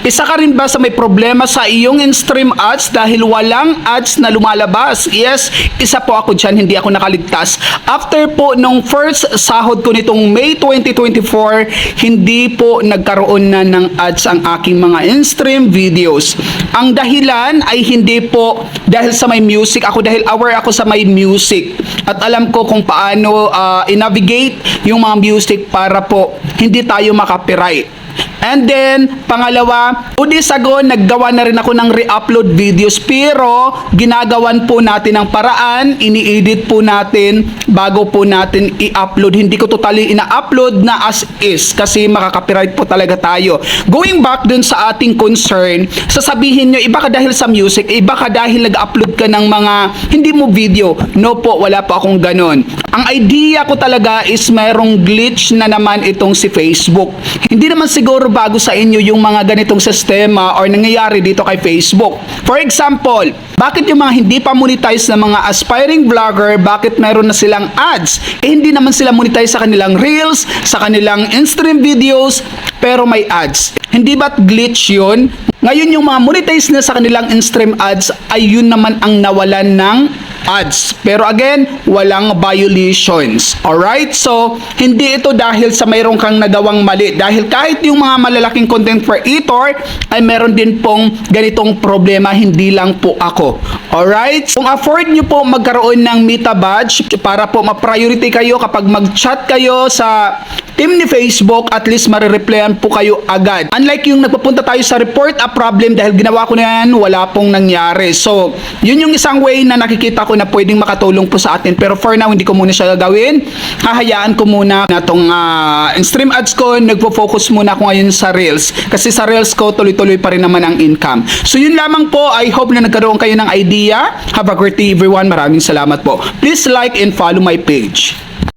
Isa ka rin ba sa may problema sa iyong in-stream ads dahil walang ads na lumalabas? Yes, isa po ako dyan, hindi ako nakaligtas. After po nung first sahod ko nitong May 2024, hindi po nagkaroon na ng ads ang aking mga in-stream videos. Ang dahilan ay hindi po dahil sa may music. Ako dahil aware ako sa may music. At alam ko kung paano ah, i-navigate yung mga music para po hindi tayo makapiright. And then, pangalawa, ago, naggawa na rin ako ng re-upload videos pero ginagawan po natin ang paraan, ini-edit po natin bago po natin i-upload. Hindi ko totally ina-upload na as is kasi makaka-copyright po talaga tayo. Going back dun sa ating concern, sasabihin nyo, iba ka dahil sa music, iba ka dahil nag-upload ka ng mga hindi mo video. No po, wala po akong ganon. Ang idea ko talaga is mayroong glitch na naman itong si Facebook. Hindi naman siguro bago sa inyo yung mga ganitong sistema or nangyayari dito kay Facebook. For example, bakit yung mga hindi pa monetize na mga aspiring vlogger, bakit meron na silang ads? Eh hindi naman sila monetize sa kanilang reels, sa kanilang in-stream videos, pero may ads. Hindi ba't glitch yun? Ngayon yung mga monetize na sa kanilang in-stream ads ay yun naman ang nawalan ng ads. Pero again, walang violations. Alright? So, hindi ito dahil sa mayroong kang nagawang mali. Dahil kahit yung mga malalaking content creator ay meron din pong ganitong problema, hindi lang po ako. Alright? Kung afford nyo po magkaroon ng Meta Badge para po ma-priority kayo kapag mag-chat kayo sa team ni Facebook, at least marireplyan po kayo agad. Unlike yung nagpapunta tayo sa report a problem dahil ginawa ko na yan, wala pong nangyari. So, yun yung isang way na nakikita ko na pwedeng makatulong po sa atin. Pero for now, hindi ko muna siya gagawin. Hahayaan ko muna na itong ah, stream ads ko, nagpo-focus muna ako ngayon sa Reels. Kasi sa Reels ko, tuloy-tuloy pa rin naman ang income. So, yun lamang po. I hope na nagkaroon kayo ng idea. Have a great day everyone. Maraming salamat po. Please like and follow my page.